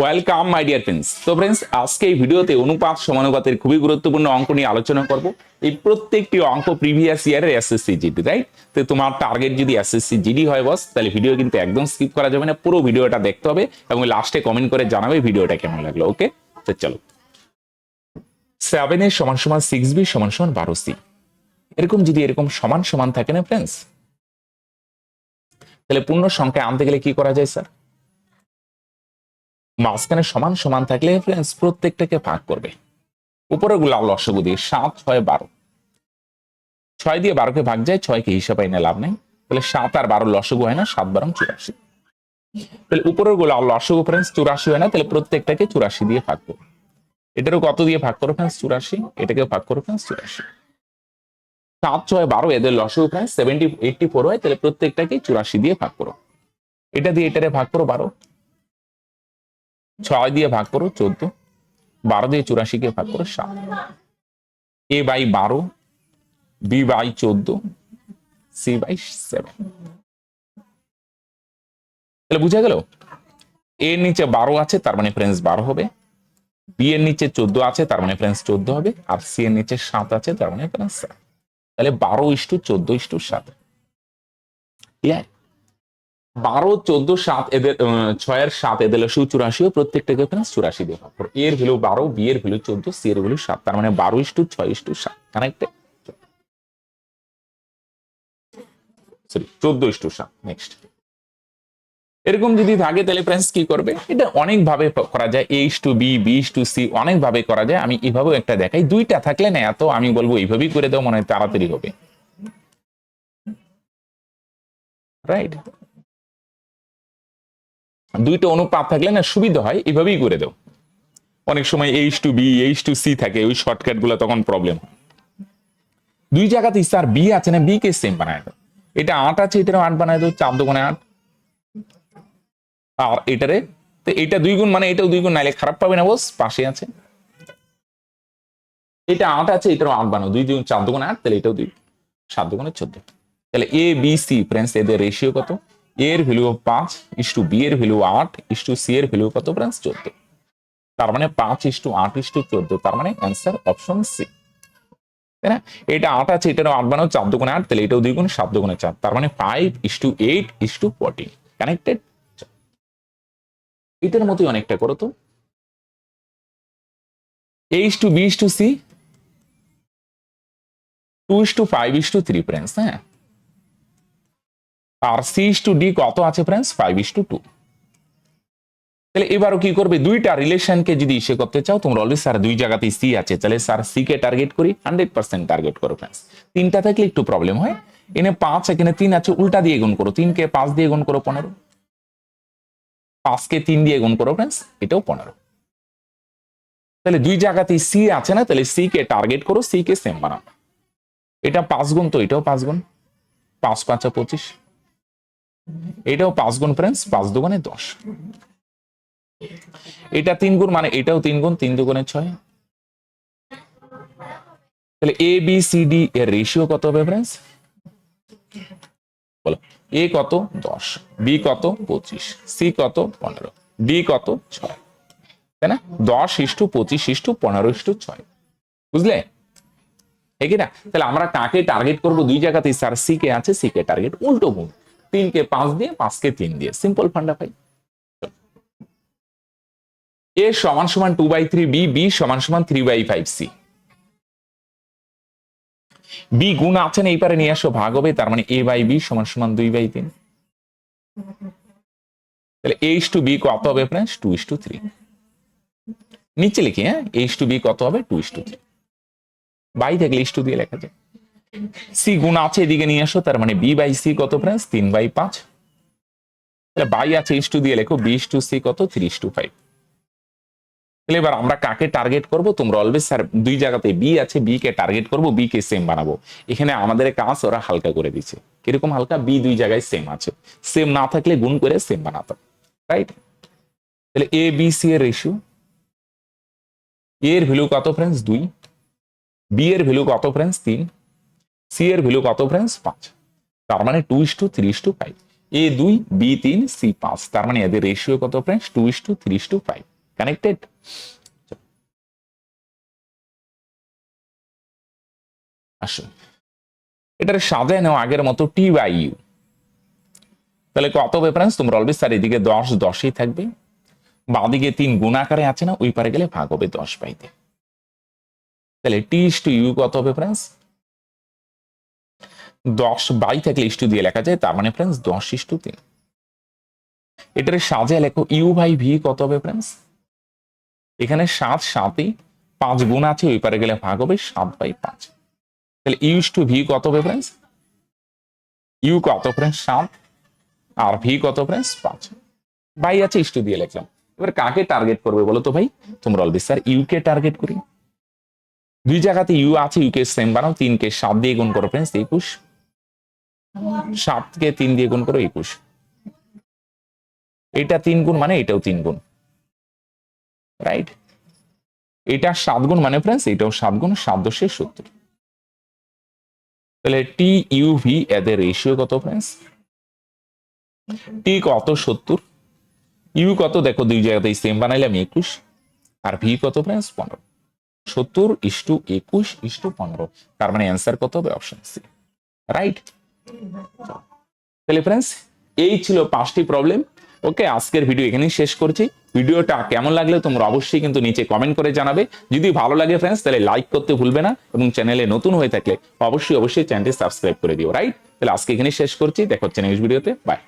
Welcome my dear friends তো friends আজকে এই ভিডিওতে অনুপাত সমানুপাতের খুবই গুরুত্বপূর্ণ অঙ্ক নিয়ে আলোচনা করব। এই প্রত্যেকটি অঙ্ক প্রিভিয়াস ইয়ারের এসএসসি জিডি রাইট তো তোমার টার্গেট যদি এসএসসি জিডি হয় বস তাহলে ভিডিও কিন্তু একদম স্কিপ করা যাবে না। পুরো ভিডিওটা দেখতে হবে এবং লাস্টে কমেন্ট করে জানাবে ভিডিওটা কেমন লাগল ওকে তো চলো। সেভেন এর সমান সমান সিক্স বি সমান সমান বারো সি এরকম যদি এরকম সমান সমান থাকে না ফ্রেন্ডস তাহলে পূর্ণ সংখ্যা আনতে গেলে কি করা যায় স্যার মাঝখানে সমান সমান থাকলে ফ্রেন্ডস প্রত্যেকটাকে ভাগ করবে। উপরে গুলা লসগু দিয়ে সাত, ছয়, বারো। ছয় দিয়ে বারোকে ভাগ যায়, ছয়কে হিসাবে এনে লাভ নেই। তাহলে সাত আর বারো লসগু হয় না, সাত বারো চুরাশি। তাহলে উপরেরগুলা লসগু ফ্রেন্ডস চুরাশি হয় না, তাহলে প্রত্যেকটাকে চুরাশি দিয়ে ভাগ করো এটারও কত দিয়ে ভাগ করো ফ্রেন্ডস চুরাশি। এটাকে ভাগ করো ফ্রেন্ডস চুরাশি। সাত, ছয়, বারো এদের লসগু ফ্রেন্ডস সেভেন্টি এইটটি ফোর হয়, তাহলে প্রত্যেকটাকে চুরাশি দিয়ে ভাগ করো। এটা দিয়ে এটারে ভাগ করো বারো। ছয় দিয়ে ভাগ করো চোদ্দ, বারো দিয়ে চুরাশিকে ভাগ করো সাত। এ বাই বারো, বি বাই চোদ্দ, সি বাই সেভেন। তাহলে বুঝা গেল? এর নিচে বারো আছে, তার মানে ফ্রেন্ডস বারো হবে। বি এর নিচে চোদ্দ আছে, তার মানে ফ্রেন্ডস চোদ্দ হবে। আর সি এর নিচে সাত আছে, তার মানে ফ্রেন্ডস সাত তাহলে বারো ইস্টু চোদ্দ ইস্টু সাত। ক্লিয়ার? বারো, চোদ্দ, সাত এদের ছয়ের সাত এদের লসু চুরাশি প্রত্যেকটাকে ফ্রেন্ডস চুরাশি দিয়ে ভাগ করো। এর ভ্যালু বারো বি এর ভ্যালু চোদ্দ সি এর ভ্যালু সাত। তার মানে বারো ইস্টু ছয় ইস্টু সাত। কানেক্টেড সরি চোদ্দ ইস্টু সাত। নেক্সট এরকম যদি থাকে তাহলে ফ্রেন্ডস কি করবে? এটা অনেক ভাবে করা যায়। H to B B to C অনেক ভাবে করা যায়। আমি এভাবেও একটা দেখাই। দুইটা থাকলে না এত আমি বলব এইভাবেই করে দাও, মনে হয় তাড়াতাড়ি হবে। রাইট দুইটা অনুপাত থাকলে না সুবিধা হয়, এভাবেই করে দাও। অনেক সময় H to B H to C থাকে, ওই শর্টকাটগুলো তখন প্রবলেম দুই জায়গাতে স্যার বি আছে না বি কে সেম বানায় দাও। এটা আট আছে, এটারও আট বানায় দাও, চার দোকানে আট। আর এটারে, তো এটা দুই গুণ মানে এটাও দুই গুণ, নাইলে খারাপ পাবে না বস পাশে আছে। এটা আট আছে, এটারও আট বানাও, দুই দুই চার দোকানে আট, তাহলে এটাও দুই, সাত দোকানে চোদ্দ। তাহলে এ বি সি ফ্রেন্ডস এদের রেশিও কত? এর ভ্যালু পাঁচ ইস টু বি এর ভ্যালু আট ইস টু সি এর ভ্যালু কত ফ্রেন্ডস চোদ্দ তার মানে পাঁচ ইস টু আট ইস টু চোদ্দ তার মানে অ্যান্সার অপশন সি তাই না এটা আট আছে এটারও আট বানাও চার দোকানে আট তাহলে এটাও দুই গুণ সাত দোকানে চার তার মানে five is to eight is to fourteen connected এটার মতোই অনেকটা করো তো H to B to C to is to five is to three friends হ্যাঁ আর সি ইস টু ডি কত আছে friends five is to two তাহলে এবারও কি করবে? দুইটা রিলেশনকে যদি ইসে করতে চাও, তোমরা অলরেডি স্যার দুই জায়গাতে সি আছে। তাহলে স্যার সি কে টার্গেট করি হান্ড্রেড পার্সেন্ট টার্গেট করো ফ্রেন্ডস তিনটা থাকলে একটু প্রবলেম হয়। এনে পাঁচ, এখানে তিন আছে, উল্টা দিয়ে গুণ করো। তিনকে পাঁচ দিয়ে গুণ করো পনেরো। পাঁচকে তিন দিয়ে গুণ করো ফ্রেন্ডস এটাও পনেরো। তাহলে দুই জায়গাতে সি আছে না, তাহলে সি কে টার্গেট করো সি কে সেম বানাও। এটা পাঁচ গুণ তো, এটাও পাঁচ গুণ। পাঁচ, পাঁচা, পঁচিশ। এটাও পাঁচ গুণ ফ্রেন্ডস পাঁচ দুগুণে দশ। এটা তিন গুণ মানে এটাও তিন গুণ, তিন দুগুণে ছয়। তাহলে এ বি সি ডি এর রেশিও কত হবে ফ্রেন্ডস বলো এ কত? দশ। বি কত? পঁচিশ। সি কত? পনেরো। ডি কত? ছয়। তাই না? দশ ইস্টু পঁচিশ ইস্টু পনেরো ইস্টু ছয়। বুঝলে? ঠিক না? তাহলে আমরা কাকে টার্গেট করব? দুই জায়গাতে স্যার সি কে আছে সি কে টার্গেট উল্টো গুণ। তিনকে পাঁচ দিয়ে, পাঁচকে তিন দিয়ে। সিম্পল ফান্ডা পাই এ সমান সমান two by three B B সমান সমান three by five C B গুণ আছেন এই পারে নিয়ে আসো ভাগ হবে তার মানে এ বাই বি সমান সমান দুই বাই তিন। তাহলে এইচ টু বি কত হবে friends two is to three নিচে লিখি হ্যাঁ? এইচ টু বি কত হবে? Two is to three by থাকলে ইস টু দিয়ে লেখা যায়। সি গুণ আছে এদিকে নিয়ে আসো, তার মানে বি বাই সি কত ফ্রেন্ডস তিন বাই পাঁচ। বাই আছে ইস টু দিয়ে লেখো বি টু সি কত? থ্রি টু ফাইভ এবার আমরা কাকে টার্গেট করব? তোমরা অলওয়েজ স্যার দুই জায়গাতে বি আছে বি কে টার্গেট করব বি কে সেম বানাবো। এখানে আমাদের কাজ ওরা হালকা করে দিচ্ছে কীরকম হালকা? বি দুই জায়গায় সেম আছে। সেম না থাকলে গুণ করে সেম বানাতাম। রাইট তাহলে এ বি সি এর রেশিও এর ভ্যালু কত ফ্রেন্ডস দুই। বি এর ভ্যালু কত ফ্রেন্ডস তিন। সি এর ভ্যালু কত ফ্রেন্ডস পাঁচ। তার মানে two is to three to five A দুই বি তিন সি পাঁচ। তার মানে এদের রেশিও কত friends two is to three to five connected আসুন। এটার সাজায় নেওয়া আগের মতো টি বাই ইউ তাহলে কত রেফারেন্স তোমরা অলবে স্যার এদিকে দশ, দশই থাকবে। বাদিকে তিন গুণ আকারে আছে না, ওই পারে গেলে ভাগ হবে দশ বাইতে তাহলে টি ইস টু ইউ কত হবে ফ্রেন্ডস দশ বাই থাকলে ইস টু দিয়ে লেখা যায়, তার মানে ফ্রেন্ডস দশ ইস টু তিন। এটার সাজে লেখো, ইউ বাই ভি কত হবে ফ্রেন্ডস এখানে সাত, সাতই, পাঁচ গুণ আছে, ওই পারে গেলে ভাগ হবে সাত বাই পাঁচ। তাহলে ইউ টু ভি কত হবে ফ্রেন্ডস ইউ কত ফ্রেন্ডস সাত। আর ভি কত ফ্রেন্ডস পাঁচ। বাই আছে, ইস টু দিয়ে লিখলাম। এবার কাকে টার্গেট করবে বলো তো ভাই? তোমরা অলবে স্যার, ইউ কে টার্গেট করি। দুই জায়গাতে ইউ আছে, ইউ কে সেম বানাও তিন কে সাত দিয়ে গুণ করো ফ্রেন্ডস একুশ। সাতকে তিন দিয়ে গুণ করো একুশ। এটা তিন গুণ মানে এটাও তিন গুণ। রাইট এটা সাত গুণ মানে ফ্রেন্ডস এটাও সাত গুণ, সাত দশে সত্তর। তাহলে টি ইউ ভি এদের রেশিও কত ফ্রেন্ডস টি কত সত্তর? ইউ কত? দেখো দুই জায়গাতেই সেম বানাইলাম একুশ। আর ভি কত ফ্রেন্ডস পনেরো। সত্তর ইস্টু একুশ ইস্টু পনেরো। তার মানে অ্যান্সার কত হবে? অপশন সি রাইট তাহলে ফ্রেন্ডস এই ছিল পাঁচটি প্রবলেম ওকে আজকের ভিডিও এখানেই শেষ করছি। ভিডিওটা কেমন লাগলে তোমরা অবশ্যই কিন্তু নিচে কমেন্ট করে জানাবে। যদি ভালো লাগে ফ্রেন্ডস তাহলে লাইক করতে ভুলবে না এবং চ্যানেলে নতুন হয়ে থাকলে অবশ্যই অবশ্যই চ্যানেলটি সাবস্ক্রাইব করে দিও রাইট তাহলে আজকে এখানেই শেষ করছি। দেখো হচ্ছে নেক্সট ভিডিওতে বাই